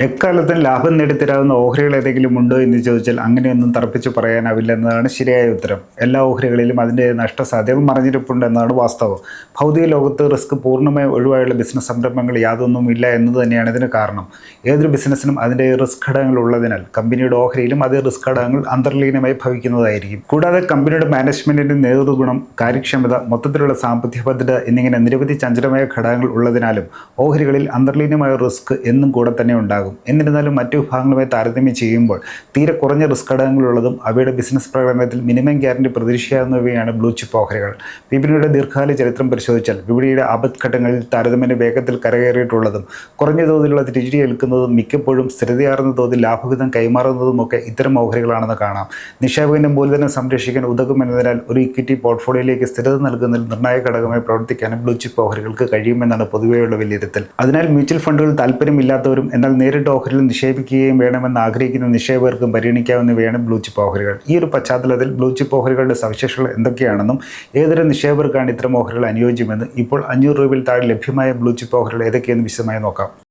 എക്കാലത്തും ലാഭം നേടിത്തരാവുന്ന ഓഹരികൾ ഏതെങ്കിലും ഉണ്ടോ എന്ന് ചോദിച്ചാൽ അങ്ങനെയൊന്നും തറപ്പിച്ച് പറയാനാവില്ല എന്നതാണ് ശരിയായ ഉത്തരം. എല്ലാ ഓഹരികളിലും അതിന്റെ നഷ്ടസാധ്യത മറിഞ്ഞിരിപ്പുണ്ട് എന്നതാണ് വാസ്തവം. ഭൗതിക ലോകത്ത് റിസ്ക് പൂർണമായി ഒഴിവായുള്ള ബിസിനസ് സംരംഭങ്ങൾ യാതൊന്നും ഇല്ല എന്നത് തന്നെയാണ് ഇതിന് കാരണം. ഏതൊരു ബിസിനസ്സിനും അതിന്റെ റിസ്ക് ഘടകങ്ങൾ ഉള്ളതിനാൽ കമ്പനിയുടെ ഓഹരിയിലും അതേ റിസ്ക് ഘടകങ്ങൾ അന്തർലീനമായി ഭവിക്കുന്നതായിരിക്കും. കൂടാതെ കമ്പനിയുടെ മാനേജ്മെന്റിന്റെ നേതൃഗുണം കാര്യക്ഷമത മൊത്തത്തിലുള്ള സാമ്പത്തിക ഭദ്രത എന്നിങ്ങനെ നിരവധി ചഞ്ചലമായ ഘടകങ്ങൾ ഉള്ളതിനാലും ഓഹരികളിൽ അന്തർലീനമായ റിസ്ക് എന്നും കൂടെ തന്നെ ഉണ്ടാകും. എന്നിരുന്നാലും മറ്റു വിഭാഗങ്ങളുമായി താരതമ്യം ചെയ്യുമ്പോൾ തീരെ കുറഞ്ഞ റിസ്ക് ഘടകങ്ങളുള്ളതും അവയുടെ ബിസിനസ് പ്രകടനത്തിൽ മിനിമം ഗ്യാരണ്ടി പ്രതീക്ഷിക്കാവുന്നവയാണ് ബ്ലൂ ചിപ്പ് ഓഹരികൾ. വിപണിയുടെ ദീർഘകാല ചരിത്രം പരിശോധിച്ചാൽ വിപണിയുടെ ആപത്ഘട്ടങ്ങളിൽ താരതമ്യേന വേഗത്തിൽ കരകയറിയിട്ടുള്ളതും കുറഞ്ഞ തോതിലുള്ള തിരിച്ചടി ഏൽക്കുന്നതും മിക്കപ്പോഴും സ്ഥിരതയാർന്ന തോതിൽ ലാഭവിധം കൈമാറുന്നതുമൊക്കെ ഇത്തരം ഓഹരികളാണെന്ന് കാണാം. നിക്ഷേപകന്റെ മൂലധനം സംരക്ഷിക്കാൻ ഉതകുമെന്നതിനാൽ ഒരു ഇക്വിറ്റി പോർട്ട്ഫോളിയോയിലേക്ക് സ്ഥിരത നൽകുന്നതിൽ നിർണായക ഘടകമായി പ്രവർത്തിക്കാനും ബ്ലൂ ചിപ്പ് ഓഹരികൾക്ക് കഴിയുമെന്നാണ് പൊതുവെയുള്ള വിലയിരുത്തൽ. അതിനാൽ മ്യൂച്വൽ ഫണ്ടുകൾ താല്പര്യമില്ലാത്തവരും എന്നാൽ നേരിട്ട് ഓഹരിയിൽ നിക്ഷേപിക്കുകയും വേണമെന്ന് ആഗ്രഹിക്കുന്ന നിക്ഷേപകർക്കും പരിഗണിക്കാവുന്നവയാണ് ബ്ലൂ ചിപ്പ് ഓഹരികൾ. ഈ ഒരു പശ്ചാത്തലത്തിൽ ബ്ലൂ ചിപ്പ് ഓഹരികളുടെ സവിശേഷതകൾ എന്തൊക്കെയാണെന്നും ഏതൊരു നിക്ഷേപകർക്കാണ് ഇത്തരം ഓഹരികൾ അനുയോജ്യമെന്ന് ഇപ്പോൾ അഞ്ഞൂറ് രൂപയിൽ താഴെ ലഭ്യമായ ബ്ലൂ ചിപ്പ് ഓഹരികൾ ഏതൊക്കെയെന്ന് വിശദമായി നോക്കാം.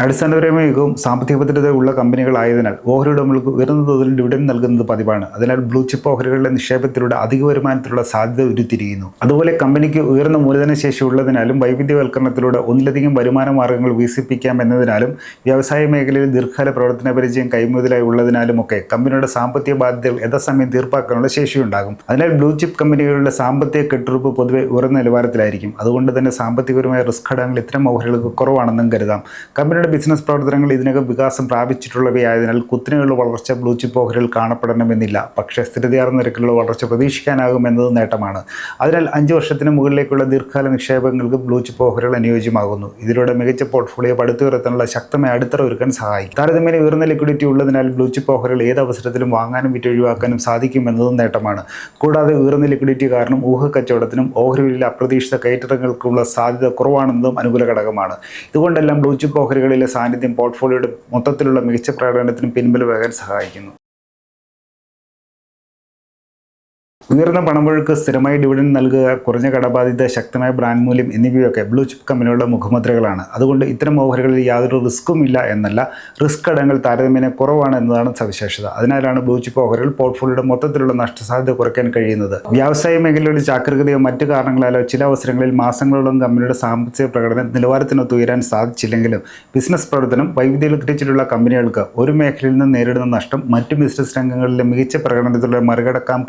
അടിസ്ഥാനപരമായ സാമ്പത്തിക ഭദ്രത ഉള്ള കമ്പനികളായതിനാൽ ഓഹരി ഉടമകൾക്ക് ഉയർന്ന തോതിൽ ഡിവിഡൻ നൽകുന്നത് പതിവാണ്. അതിനാൽ ബ്ലൂ ചിപ്പ് ഓഹരികളുടെ നിക്ഷേപത്തിലൂടെ അധിക വരുമാനത്തിലുള്ള സാധ്യത ഉരുത്തിരിയുന്നു. അതുപോലെ കമ്പനിക്ക് ഉയർന്ന മൂലധനശേഷി ഉള്ളതിനാലും വൈവിധ്യവൽക്കരണത്തിലൂടെ ഒന്നിലധികം വരുമാന മാർഗങ്ങൾ വികസിപ്പിക്കാം എന്നതിനാലും വ്യവസായ മേഖലയിൽ ദീർഘകാല പ്രവർത്തന പരിചയം കൈമുതലായി ഉള്ളതിനാലുമൊക്കെ കമ്പനിയുടെ സാമ്പത്തിക ബാധ്യതകൾ യഥാസമയം തീർപ്പാക്കാനുള്ള ശേഷിയുണ്ടാകും. അതിനാൽ ബ്ലൂ ചിപ്പ് കമ്പനികളുടെ സാമ്പത്തിക കെട്ടുറപ്പ് പൊതുവെ ഉയർന്ന നിലവാരത്തിലായിരിക്കും. അതുകൊണ്ട് തന്നെ സാമ്പത്തികപരമായ റിസ്ക് ഘടകങ്ങൾ ഇത്തരം ഓഹരികൾക്ക് കുറവാണെന്നും കരുതാം. കമ്പനിയുടെ ബിസിനസ് പ്രവർത്തനങ്ങൾ ഇതിനകം വികാസം പ്രാപിച്ചിട്ടുള്ളവയായതിനാൽ കുത്തനെയുള്ള വളർച്ച ബ്ലൂ ചിപ്പ് ഓഹരികൾ കാണപ്പെടണമെന്നില്ല. പക്ഷേ സ്ഥിരതയാർന്ന നിരക്കിലുള്ള വളർച്ച പ്രതീക്ഷിക്കാനാകുമെന്നത് നേട്ടമാണ്. അതിനാൽ അഞ്ച് വർഷത്തിന് മുകളിലേക്കുള്ള ദീർഘകാല നിക്ഷേപങ്ങൾക്ക് ബ്ലൂ ചിപ്പ് ഓഹരികൾ അനുയോജ്യമാകുന്നു. ഇതിലൂടെ മികച്ച പോർട്ട്ഫോളിയോ പടുത്തുയർത്താനുള്ള ശക്തമായ അടിത്തറ ഒരുക്കാൻ സഹായിക്കും. താരതമ്യേന ഉയർന്ന ലിക്വിഡിറ്റി ഉള്ളതിനാൽ ബ്ലൂ ചിപ്പ് ഓഹരികൾ ഏത് അവസരത്തിലും വാങ്ങാനും വിറ്റൊഴിവാക്കാനും സാധിക്കുമെന്നതും നേട്ടമാണ്. കൂടാതെ ഉയർന്ന ലിക്വിഡിറ്റി കാരണം ഊഹ കച്ചവടത്തിനും ഓഹരികളിലെ അപ്രതീക്ഷിത കയറ്റിറങ്ങൾക്കുള്ള സാധ്യത കുറവാണെന്നതും അനുകൂല ഘടകമാണ്. ഇതുകൊണ്ടെല്ലാം ബ്ലൂ ചിപ്പ് ഓഹരികളിലെ സാന്നിധ്യം പോർട്ട്ഫോളിയോയുടെ മൊത്തത്തിലുള്ള മികച്ച പ്രകടനത്തിനും പിൻബലമാകാൻ സഹായിക്കുന്നു. ഉയർന്ന പണമൊഴുക്ക് സ്ഥിരമായി ഡിവിഡൻ നൽകുക കുറഞ്ഞ കടബാധ്യത ശക്തമായ ബ്രാൻഡ് മൂല്യം എന്നിവയൊക്കെ ബ്ലൂ ചിപ്പ് കമ്പനികളുടെ മുഖമുദ്രകളാണ്. അതുകൊണ്ട് ഇത്തരം ഓഹരികളിൽ യാതൊരു റിസ്ക്കും ഇല്ല എന്നല്ല റിസ്ക് ഘടകങ്ങൾ താരതമ്യേന കുറവാണ് എന്നതാണ് സവിശേഷത. അതിനാലാണ് ബ്ലൂ ചിപ്പ് ഓഹരികൾ പോർട്ട്ഫോളിയോയുടെ മൊത്തത്തിലുള്ള നഷ്ടസാധ്യത കുറയ്ക്കാൻ കഴിയുന്നത്. വ്യവസായ മേഖലയുടെ ചാക്രികതയോ മറ്റു കാരണങ്ങളാലോ ചില അവസരങ്ങളിൽ മാസങ്ങളോളം കമ്പനിയുടെ സാമ്പത്തിക പ്രകടനം നിലവാരത്തിനൊത്ത് ഉയരാൻ സാധിച്ചില്ലെങ്കിലും ബിസിനസ് പ്രവർത്തനം വൈവിധ്യവൽക്കരിച്ചിട്ടുള്ള കമ്പനികൾക്ക് ഒരു മേഖലയിൽ നിന്ന് നേരിടുന്ന നഷ്ടം മറ്റു ബിസിനസ് രംഗങ്ങളിലെ മികച്ച പ്രകടനത്തിലൂടെ മറികടക്കാൻ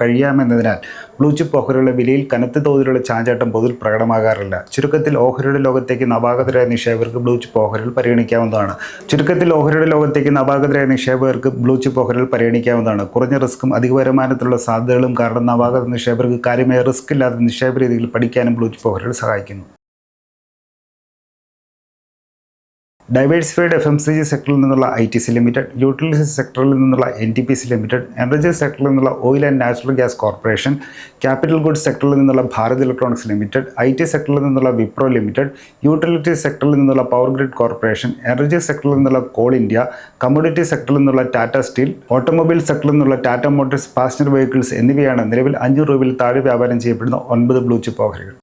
കഴിയാമെന്നതിനാൽ ബ്ലൂ ചിപ്പ് ഓഹരികളുടെ വിലയിൽ കനത്ത തോതിലുള്ള ചാഞ്ചാട്ടം പൊതുവിൽ പ്രകടമാകാറില്ല. ചുരുക്കത്തിൽ ഓഹരിയുടെ ലോകത്തേക്ക് നവാഗതരായ നിക്ഷേപകർക്ക് ബ്ലൂ ചിപ്പ് ഓഹരികൾ പരിഗണിക്കാവുന്നതാണ്. ചുരുക്കത്തിൽ ഓഹരിയുടെ ലോകത്തേക്ക് നവാഗതരായ നിക്ഷേപകർക്ക് ബ്ലൂ ചിപ്പ് ഓഹരികൾ പരിഗണിക്കാവുന്നതാണ്. കുറഞ്ഞ റിസ്ക്കും അധിക വരുമാനത്തിലുള്ള സാധ്യതകളും കാരണം നവാഗത നിക്ഷേപകർക്ക് കാര്യമായ റിസ്ക് ഇല്ലാത്ത നിക്ഷേപ രീതികൾ പഠിക്കാനും ബ്ലൂ ചിപ്പ് ഓഹരികൾ സഹായിക്കുന്നു. Diversified F M C G സെക്ടറിൽ നിന്നുള്ള I T C limited utility സെക്ടറിൽ നിന്നുള്ള N T P C limited energy സെക്ടറിൽ നിന്നുള്ള oil and natural gas corporation capital goods സെക്ടറിൽ നിന്നുള്ള Bharat electronics limited I T സെക്ടറിൽ നിന്നുള്ള വിപ്രോ ലിമിറ്റഡ് യൂട്ടിലിറ്റി സെക്ടറിൽ നിന്നുള്ള പവർ ഗ്രിഡ് കോർപ്പറേഷൻ എനർജി സെക്ടറിൽ നിന്നുള്ള കോൾ ഇന്ത്യ കമ്മോഡിറ്റി സെക്ടറിൽ നിന്നുള്ള ടാറ്റ സ്റ്റീൽ ഓട്ടോമൊബൈൽ സെക്ടറിൽ നിന്നുള്ള ടാറ്റ മോട്ടോഴ്സ് പാസഞ്ചർ വെഹിക്കിൾസ് എന്നിവയാണ് നിലവിൽ അഞ്ച് രൂപയിൽ താഴെ വ്യാപാരം ചെയ്യപ്പെടുന്ന ഒൻപത് ബ്ലൂ ചിപ്പ് ഓഹരികൾ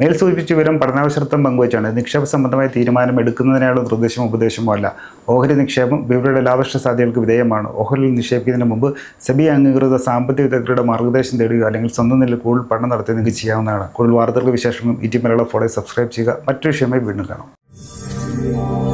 മേൽ സൂചിപ്പിച്ച വിവരം പഠനാവശ്യത്വം പങ്കുവച്ചാണ്. നിക്ഷേപ സംബന്ധമായ തീരുമാനം എടുക്കുന്നതിനുള്ള നിർദ്ദേശം ഉപദേശമോ അല്ല. ഓഹരി നിക്ഷേപം വിവരയുടെ ലാഭക്ഷ സാധ്യതകൾക്ക് വിധേയമാണ്. ഓഹരിയിൽ നിക്ഷേപിക്കുന്നതിന് മുമ്പ് സെബി അംഗീകൃത സാമ്പത്തിക വിദഗ്ധരുടെ മാർഗനിർദ്ദേശം തേടുക അല്ലെങ്കിൽ സ്വന്തം നിലയിൽ കൂടുതൽ പഠനം നടത്തി നിങ്ങൾക്ക് ചെയ്യാവുന്നതാണ്. കൂടുതൽ വാർത്തകൾക്ക് വിശേഷങ്ങളും ഇറ്റി മലയാളം ഫോളോ സബ്സ്ക്രൈബ് ചെയ്യുക. മറ്റൊരു വിഷയമായി വീണ്ടും കാണാം.